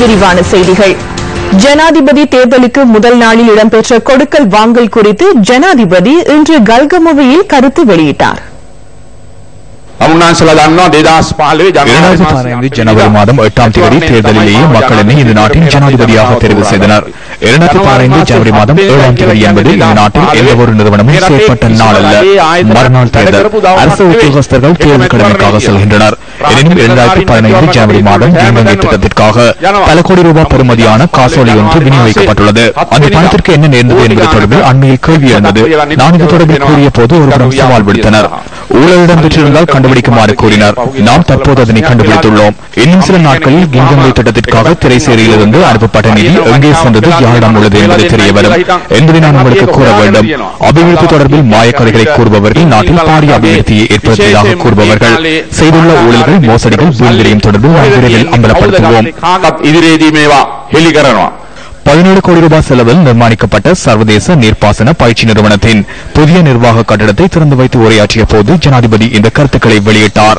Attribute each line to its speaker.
Speaker 1: விரிவான செய்திகள். ஜனாதிபதி தேர்தலுக்கு முதல் நாளில் இடம்பெற்ற கொடுக்கல் வாங்கல் குறித்து ஜனாதிபதி இன்று கல்கமுவையில் கருத்து வெளியிட்டார்.
Speaker 2: ஜனவரி மாதம் எட்டாம் தேதி தேர்தலிலேயே மக்கள் என்னை இந்த நாட்டின் ஜனாதிபதியாக தேர்வு செய்தனர் இரண்டாயிரத்தி பதினைந்து ஜனவரி மாதம் ஏழாம் தேதி என்பது இந்த நாட்டில் எந்த ஒரு நிறுவனமும் செயற்பட்ட நாள் அல்ல மறுநாள் தேர்தல் அரசு உத்தியோகஸ்தர்கள் தேர்வு கடமைக்காக செல்கின்றனர் எனினும் இரண்டாயிரத்தி பதினைந்து ஜனவரி மாதம் திட்டத்திற்காக பல கோடி ரூபாய் பெறுமதியான காசோலை ஒன்று விநியோகிக்கப்பட்டுள்ளது அந்த பணத்திற்கு என்ன நேர்ந்தது என்பது தொடர்பில் அண்மையில் கேள்வி எழுந்தது நான் இது தொடர்பில் கூறிய போது ஒருபுறம் சவால் விடுத்தனர் ஊழல் இடம்பெற்றிருந்தால் கண்டுபிடிக்குமாறு கூறினார். நாம் தற்போது அதனை கண்டுபிடித்துள்ளோம். இன்னும் சில நாட்களில் கிங்கங்கை திட்டத்திற்காக திரைசேரியிலிருந்து அனுப்பப்பட்ட நிதி எங்கே சென்றது யாரிடம் உள்ளது என்பது தெரிய வரும். என்பதை நான் உங்களுக்கு கூற வேண்டும். அபிவிருத்தி தொடர்பில் மாயக்கதைகளை கூறுபவர்கள் நாட்டில் பாரிய அபிவிருத்தியை ஏற்படுத்தியதாக கூறுபவர்கள். செய்துள்ள ஊழல்கள் மோசடிகள் வீழ்விரையும் தொடர்பில் நாம் விரைவில் அம்பலப்படுத்துவோம். பதினேழு கோடி ரூபாய் செலவில் நிர்மாணிக்கப்பட்ட சர்வதேச நீர்ப்பாசன பயிற்சி நிறுவனத்தின் புதிய நிர்வாக கட்டடத்தை திறந்து வைத்து உரையாற்றிய போது ஜனாதிபதி இந்த கருத்துக்களை வெளியிட்டாா்